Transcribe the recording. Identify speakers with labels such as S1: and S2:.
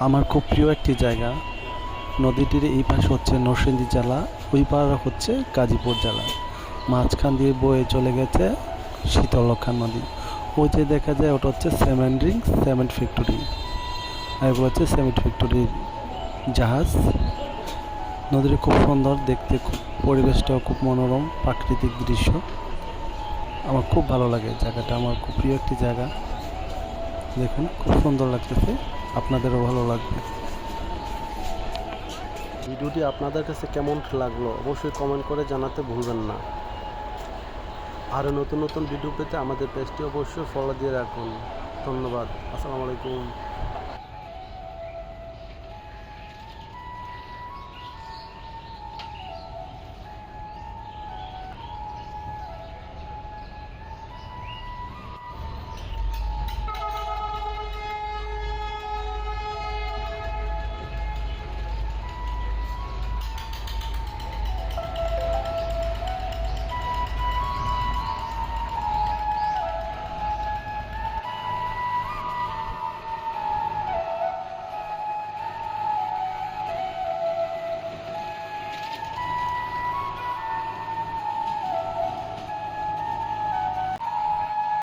S1: আমার খুব প্রিয় একটি জায়গা। নদীটির এই পাশে হচ্ছে নরসিংদী জেলা, ওই পার হচ্ছে গাজীপুর জেলা। মাঝখান দিয়ে বয়ে চলে গেছে শীতলক্ষা নদী। ওই যে দেখা যায়, ওটা হচ্ছে সেমেন্ট রিং সেমেন্ট ফ্যাক্টরি আর এগুলো হচ্ছে সেমেন্ট ফ্যাক্টরির জাহাজ। নদীটি খুব সুন্দর, দেখতে খুব, পরিবেশটাও খুব মনোরম, প্রাকৃতিক দৃশ্য। আমার খুব ভালো লাগে জায়গাটা, আমার খুব প্রিয় একটি জায়গা। দেখুন, খুব সুন্দর লাগতেছে। আপনাদেরও ভালো লাগবে। ভিডিওটি আপনাদের কাছে কেমন লাগল অবশ্যই কমেন্ট করে জানাতে ভুলবেন না। আরও নতুন নতুন ভিডিও পেতে আমাদের পেজটি অবশ্যই ফলো দিয়ে রাখুন। ধন্যবাদ। আসসালামু আলাইকুম।